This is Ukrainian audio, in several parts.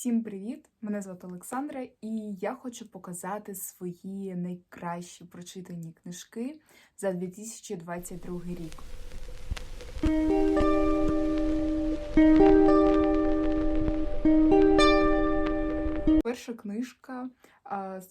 Всім привіт! Мене звати Олександра, і я хочу показати свої найкращі прочитані книжки за 2022 рік. Перша книжка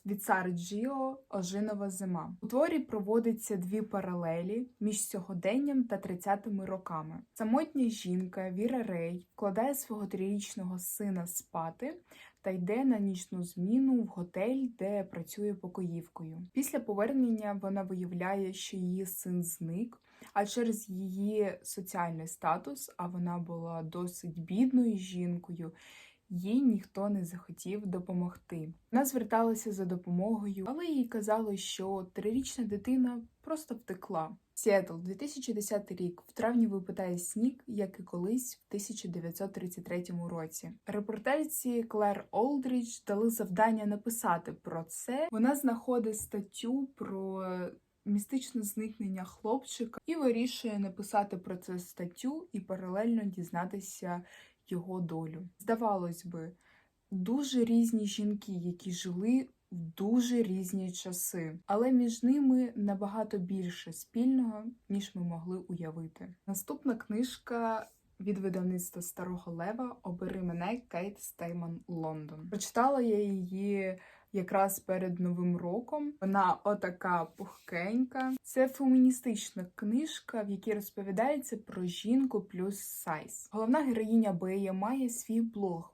від Сари Джіо Ожинова зима. У творі проводиться дві паралелі між сьогоденням та 30-ми роками. Самотня жінка Віра Рей вкладає свого трирічного сина спати та йде на нічну зміну в готель, де працює покоївкою. Після повернення вона виявляє, що її син зник. А через її соціальний статус, а вона була досить бідною жінкою, їй ніхто не захотів допомогти. Вона зверталася за допомогою, але їй казали, що трирічна дитина просто втекла. Сіетл, 2010 рік. В травні випитає сніг, як і колись в 1933 році. Репортерці Клер Олдріч дали завдання написати про це. Вона знаходить статтю про містичне зникнення хлопчика і вирішує написати про це статтю і паралельно дізнатися його долю. Здавалось би, дуже різні жінки, які жили в дуже різні часи, але між ними набагато більше спільного, ніж ми могли уявити. Наступна книжка. Від видавництва Старого Лева Обери мене Кейт Стейман Лондон. Прочитала я її якраз перед новим роком. Вона отака пухкенька. Це феміністична книжка, в якій розповідається про жінку плюс сайз. Головна героїня Бея має свій блог,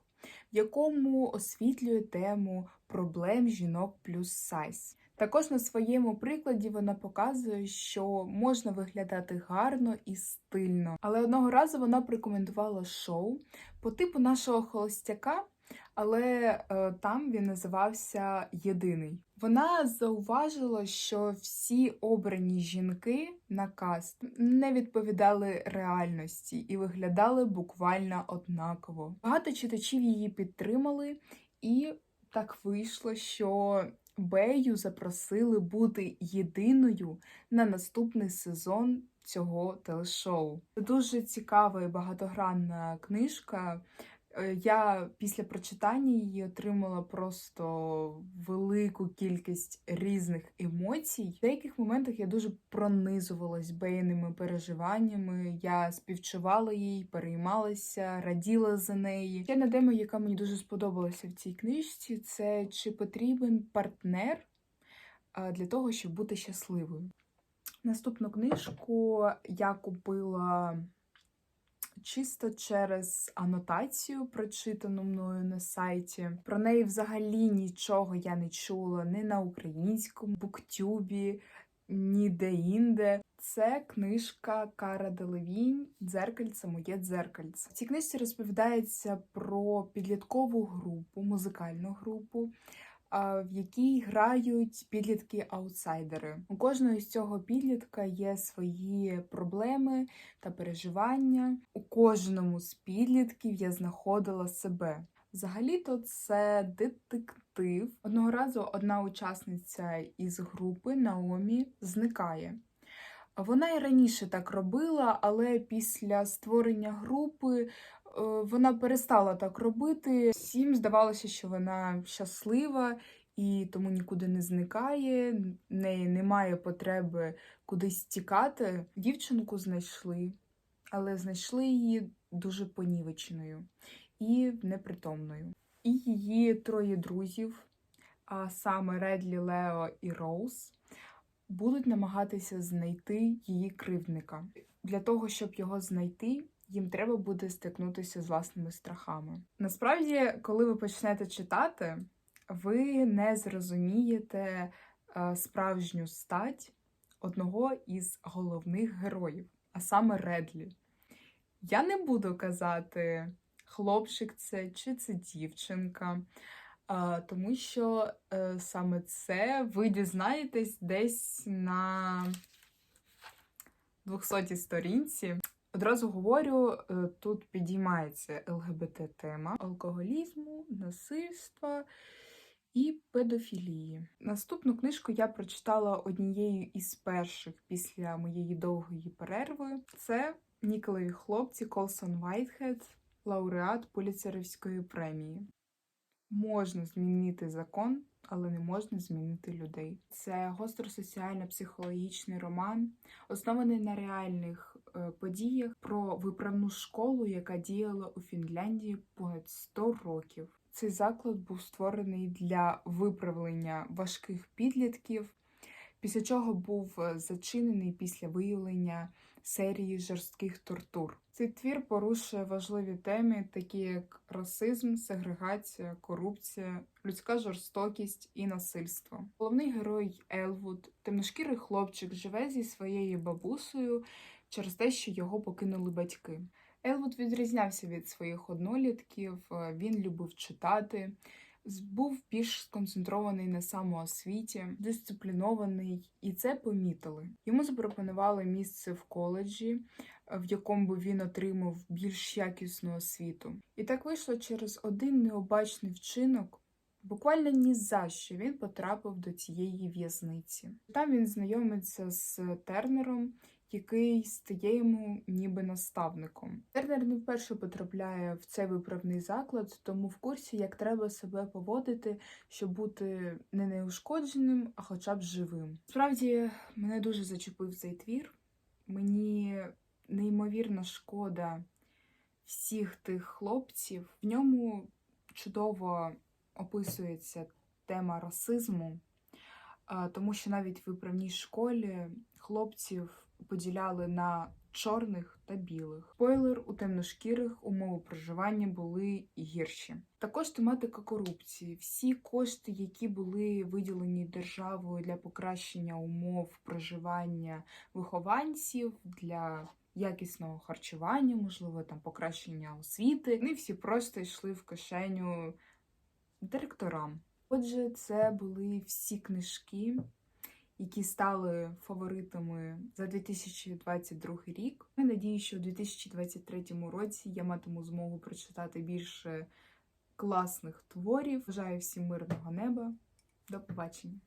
в якому освітлює тему проблем жінок плюс сайз. Також на своєму прикладі вона показує, що можна виглядати гарно і стильно. Але одного разу вона прикоментувала шоу по типу нашого холостяка, але е, там він називався Єдиний. Вона зауважила, що всі обрані жінки на каст не відповідали реальності і виглядали буквально однаково. Багато читачів її підтримали, і так вийшло, що Бею запросили бути єдиною на наступний сезон цього телешоу. Це дуже цікава і багатогранна книжка. Е, Я після прочитання її отримала просто велику кількість різних емоцій. В деяких моментах я дуже пронизувалась бейними переживаннями. Я співчувала їй, переймалася, раділа за неї. Ще на тема, яка мені дуже сподобалася в цій книжці, це чи потрібен партнер для того, щоб бути щасливою. Наступну книжку я купила чисто через анотацію, прочитану мною на сайті. Про неї взагалі нічого я не чула ні на українському буктюбі, ні де-інде. Це книжка Кара Делевінь Дзеркальце, моє дзеркальце. В цій книжці розповідається про підліткову групу, музикальну групу, в якій грають підлітки-аутсайдери. У кожного з цього підлітка є свої проблеми та переживання. У кожному з підлітків я знаходила себе. Взагалі-то це детектив. Одного разу одна учасниця із групи Наомі зникає. Вона і раніше так робила, але після створення групи вона перестала так робити. Всім здавалося, що вона щаслива і тому нікуди не зникає, в неї немає потреби кудись тікати. Дівчинку знайшли, але знайшли її дуже понівеченою і непритомною. І її троє друзів, а саме Редлі, Лео і Роуз, будуть намагатися знайти її кривдника. Для того, щоб його знайти, їм треба буде стикнутися з власними страхами. Насправді, коли ви почнете читати, ви не зрозумієте е, справжню стать одного із головних героїв, а саме Редлі. Я не буду казати, хлопчик це чи це дівчинка. Тому що е, саме це ви дізнаєтесь десь на 200 сторінці. Одразу говорю, е, тут підіймається ЛГБТ-тема алкоголізму, насильства і педофілії. Наступну книжку я прочитала однією із перших після моєї довгої перерви. Це Ніколеві хлопці Колсон Вайтхед, лауреат Поліцерівської премії. Можна змінити закон, але не можна змінити людей. Це гостро-соціально-психологічний роман, оснований на реальних е, подіях про виправну школу, яка діяла у Фінляндії понад 100 років. Цей заклад був створений для виправлення важких підлітків, після чого був е, зачинений після виявлення серії жорстких тортур. Цей твір порушує важливі теми, такі як расизм, сегрегація, корупція, людська жорстокість і насильство. Головний герой Елвуд, темношкірий хлопчик, живе зі своєю бабусею через те, що його покинули батьки. Елвуд відрізнявся від своїх однолітків, він любив читати, був більш сконцентрований на самоосвіті, дисциплінований, і це помітили. Йому запропонували місце в коледжі, в якому би він отримав більш якісну освіту. І так вийшло через один необачний вчинок. Буквально ні за що він потрапив до цієї в'язниці. Там він знайомиться з Тернером, який стає йому ніби наставником. Тернер не вперше потрапляє в цей виправний заклад, тому в курсі, як треба себе поводити, щоб бути не неушкодженим, а хоча б живим. Справді мене дуже зачепив цей твір. Мені неймовірно шкода всіх тих хлопців. В ньому чудово описується тема расизму, тому що навіть в виправній школі хлопців поділяли на чорних та білих. Спойлер у темношкірих умови проживання були гірші. Також тематика корупції. Всі кошти, які були виділені державою для покращення умов проживання вихованців для якісного харчування, можливо, там покращення освіти, вони всі просто йшли в кишеню директорам. Отже, це були всі книжки, які стали фаворитами за 2022 рік. Я надію, що у 2023 році я матиму змогу прочитати більше класних творів. Бажаю всім мирного неба. До побачення!